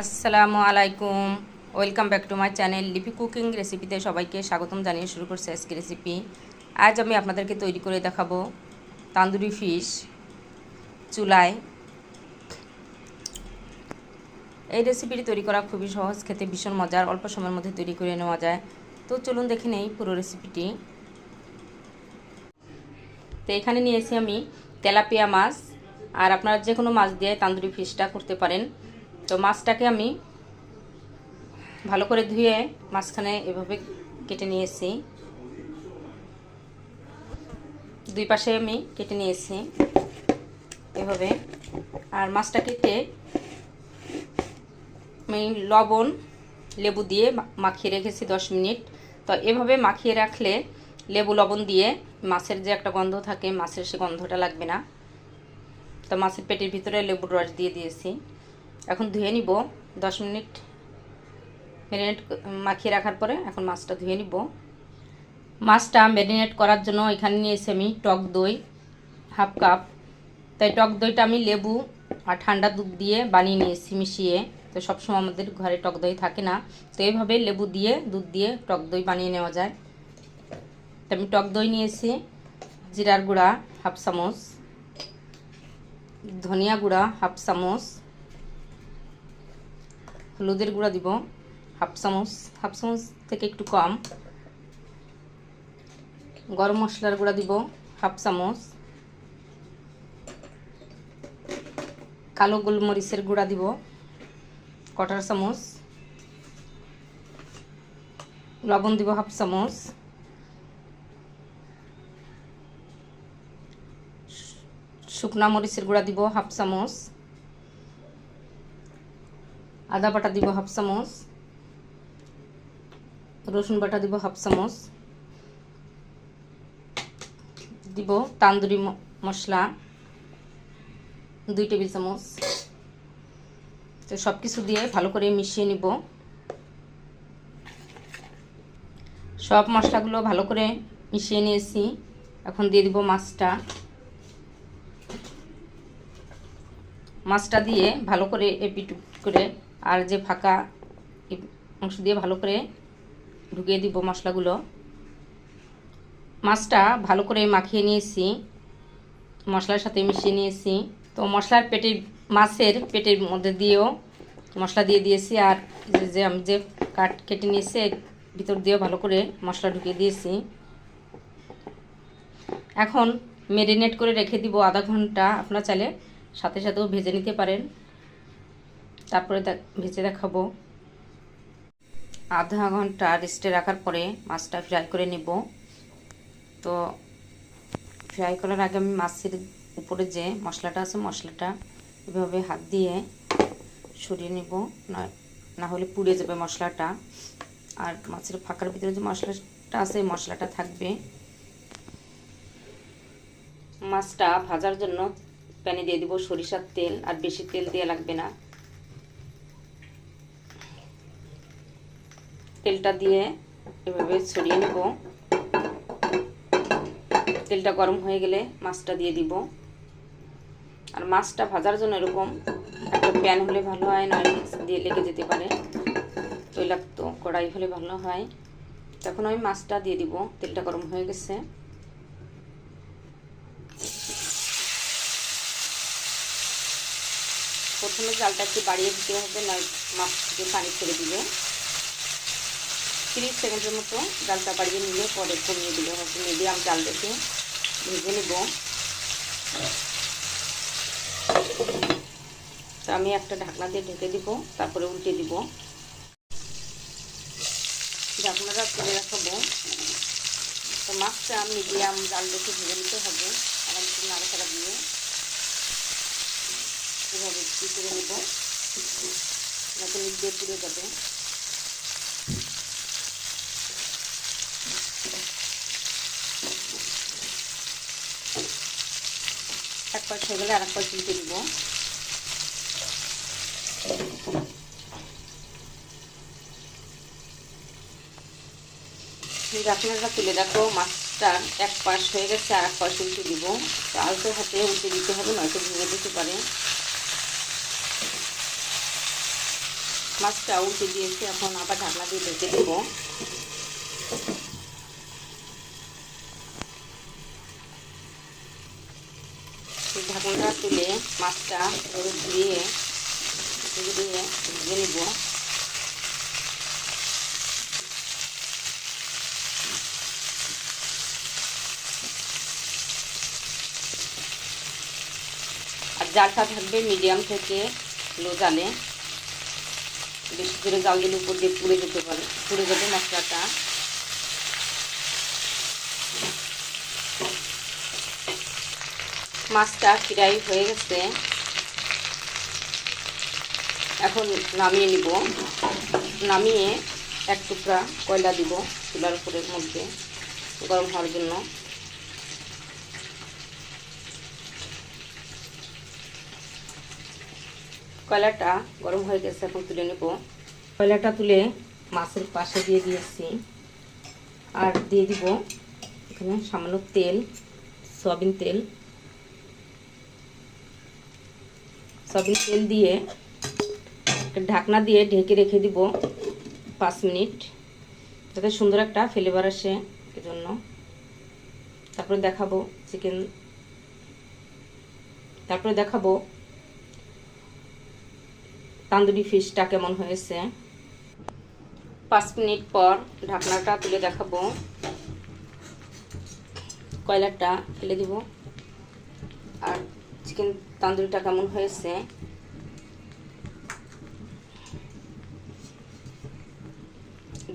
আসসালামু আলাইকুম। Welcome back to my channel Lipi cooking রেসিপিতে সবাইকে স্বাগতম জানিয়ে শুরু করছে আজকে রেসিপি আজ আমি আপনাদেরকে তৈরি করে দেখাবো তান্দুরি ফিশ চুলায়। এই রেসিপিটি তৈরি করা খুবই সহজ, খেতে ভীষণ মজার, অল্প সময়ের মধ্যে তৈরি করে নেওয়া যায়। তো চলুন দেখে নেই পুরো রেসিপিটি তো এখানে নিয়েছি আমি তেলাপিয়া মাছ। আর আপনারা যে কোনো মাছ দিয়ে তান্দুরি ফিশটা করতে পারেন। তো মাছটাকে আমি ভালো করে ধুয়ে মাঝখানে এভাবে কেটে নিয়েছি। দুই পাশে আমি কেটে নিয়েছি এভাবে। আর মাছটা কেটে আমি লবণ, লেবু দিয়ে মাখিয়ে রেখেছি দশ মিনিট। তো এভাবে মাখিয়ে রাখলে লেবু, লবণ দিয়ে মাছের যে একটা গন্ধ থাকে, মাছের সে গন্ধটা লাগবে না। তো মাছের পেটের ভিতরে লেবুর রস দিয়ে দিয়েছি। এখন ধুয়ে নিব, দশ মিনিট ম্যারিনেট মাখিয়ে রাখার পরে এখন মাছটা ধুয়ে নিব। মাছটা ম্যারিনেট করার জন্য এখানে নিয়েছি আমি টক দই, হাফ কাপ। তাই টক দইটা আমি লেবু আর ঠান্ডা দুধ দিয়ে বানিয়ে নিয়েছি মিশিয়ে। তো সবসময় আমাদের ঘরে টক দই থাকে না। তো এইভাবে লেবু দিয়ে, দুধ দিয়ে টক দই বানিয়ে নেওয়া যায়। তো আমি টক দই নিয়েছি, জিরার গুঁড়া হাফ চামচ, ধনিয়া গুঁড়া হাফ চামচ হলুদের গুঁড়া দিব, হাফ চামচ হাফ চামচ থেকে একটু কম। গরম মশলার গুঁড়া দিব, হাফ চামচ। কালো গোলমরিচের গুঁড়া দিব, কটার চামচ। লবণ দিব হাফ চামচ। শুকনা মরিচের গুঁড়া দিব হাফ চামচ। আদা বাটা দিব হাফ চামচ, রসুন বাটা দিব হাফ চামচ, দিব তান্দুরি মশলা দুই টেবিল চামচ। তো সব কিছু দিয়ে ভালো করে মিশিয়ে নিব। সব মশলাগুলো ভালো করে মিশিয়ে নিয়েছি। এখন দিয়ে দিব মাছটা। মাছটা দিয়ে ভালো করে এপিট করে আর যে ফাঁকা অংশ দিয়ে ভালো করে ঢুকিয়ে দিব মশলাগুলো। মাছটা ভালো করে মাখিয়ে নিয়েছি, মশলার সাথে মিশিয়ে নিয়েছি। তো মশলার পেটের, মাছের পেটের মধ্যে দিয়েও মশলা দিয়ে দিয়েছি আর যে আমি যে কাট কেটে নিয়েছি ভিতর দিয়েও ভালো করে মশলা ঢুকিয়ে দিয়েছি। এখন মেরিনেট করে রেখে দিব আধা ঘণ্টা, আপনার চাইলে সাথে সাথেও ভেজে নিতে পারেন। তারপরে ভেজে দেখাবো। আধা ঘণ্টা রেস্টে রাখার পরে মাছটা ফ্রাই করে নেব। তো ফ্রাই করার আগে আমি মাছের উপরে যে মশলাটা আছে মশলাটা এভাবে হাত দিয়ে সরিয়ে নেব। না হলে পুড়ে যাবে মশলাটা। আর মাছের ফাঁকার ভিতরে যে মশলাটা আছে মশলাটা থাকবে। মাছটা ভাজার জন্য প্যানে দিয়ে দিব সরিষার তেল, আর বেশি তেল দিয়ে লাগবে না। তেলটা দিয়ে এভাবে ছড়িয়ে নেব। তেলটা গরম হয়ে গেলে মাছটা দিয়ে দিব। আর মাছটা ভাজার জন্য এরকম একটা প্যান হলে ভালো হয়, নয় দিয়ে লেগে যেতে পারে। তৈলাক্ত কড়াই হলে ভালো হয়। তখন আমি মাছটা দিয়ে দিব, তেলটা গরম হয়ে গেছে। প্রথমে জালটা একটু বাড়িয়ে দিতে হবে, নয় মাছ থেকে পানি ছেড়ে দিবে। তিরিশ সেকেন্ডের মতো জালটা বাড়িয়ে নিলে পরে কমিয়ে দিলে হবে মিডিয়াম জাল রেখে ভেজে নেব। তো আমি একটা ঢাকনা দিয়ে ঢেকে দিব, তারপরে উল্টে দিব। ঢাকনাটা তুলে রাখাবো। তো মাছটা মিডিয়াম জাল রেখে ভেজে নিতে হবে। আরাম করে নাড়াচাড়া দিয়ে এভাবে করে নেব। যাতে নিচ দিয়ে পুড়ে যাবে। এক পাশ হয়ে গেলে আর এক পাশ উল্টে দিব। ঢাকনাটা তুলে দেখো, মাছটা এক পাশ হয়ে গেছে আর এক পাশ উল্টে দিব। আলতো হাতে উল্টে দিতে হবে, নয়তো ভেঙে দিতে পারে। মাছটা উল্টে দিয়েছি, এখন আবার ঢাকনা দিয়ে ঢেকে দেবো। ঢাকনাটা তুলে মাছটা এভাবে ধুয়ে দিয়ে ভেজে নিব। আর জালটা থাকবে মিডিয়াম থেকে লো জালে। বেশি করে জাল দিলে উপর দিয়ে পুড়ে যেতে পারে, পুড়ে যাবে মশলাটা। মাছটা ফ্রাই হয়ে গেছে। এখন নামিয়ে নিব। নামিয়ে এক টুকরা কয়লা দিব চুলার উপরের মধ্যে গরম হওয়ার জন্য। কয়লাটা গরম হয়ে গেছে, এখন তুলে নেব। কয়লাটা তুলে মাছের পাশে দিয়ে দিয়েছি। আর দিয়ে দিব এখানে সামান্য তেল, সয়াবিন তেল। সয়াবিন তেল দিয়ে ঢাকনা দিয়ে ঢেকে রেখে দিব পাঁচ মিনিট, যাতে সুন্দর একটা ফ্লেভার আসে এজন্য। তারপরে দেখাবো চিকেন তারপরে দেখাবো তান্দুরি ফিশটা কেমন হয়েছে। পাঁচ মিনিট পর ঢাকনাটা তুলে দেখাবো। কয়লারটা ফেলে দিব। চিকেন তান্দুরিটা কেমন হয়েছে।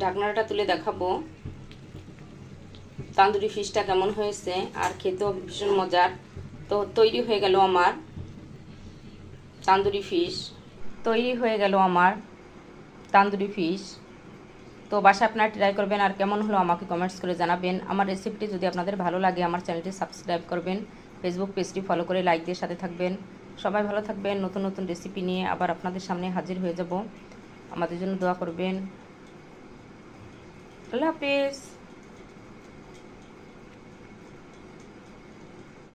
ঢাকনাটা তুলে দেখাবো। তান্দুরি ফিশটা কেমন হয়েছে, আর খেতেও ভীষণ মজার। তো তৈরি হয়ে গেল আমার তান্দুরি ফিশ। তৈরি হয়ে গেল আমার তান্দুরি ফিশ। তো বাসা আপনারা ট্রাই করবেন, আর কেমন হলো আমাকে কমেন্টস করে জানাবেন। আমার রেসিপিটি যদি আপনাদের ভালো লাগে, আমার চ্যানেলটি সাবস্ক্রাইব করবেন। ফেসবুক পেজটি ফলো করে লাইক দিয়ে সাথে থাকবেন। সবাই ভালো থাকবেন। নতুন নতুন রেসিপি নিয়ে আবার আপনাদের সামনে হাজির হয়ে যাব। আমাদের জন্য দোয়া করবেন। আল্লাহ হাফেজ।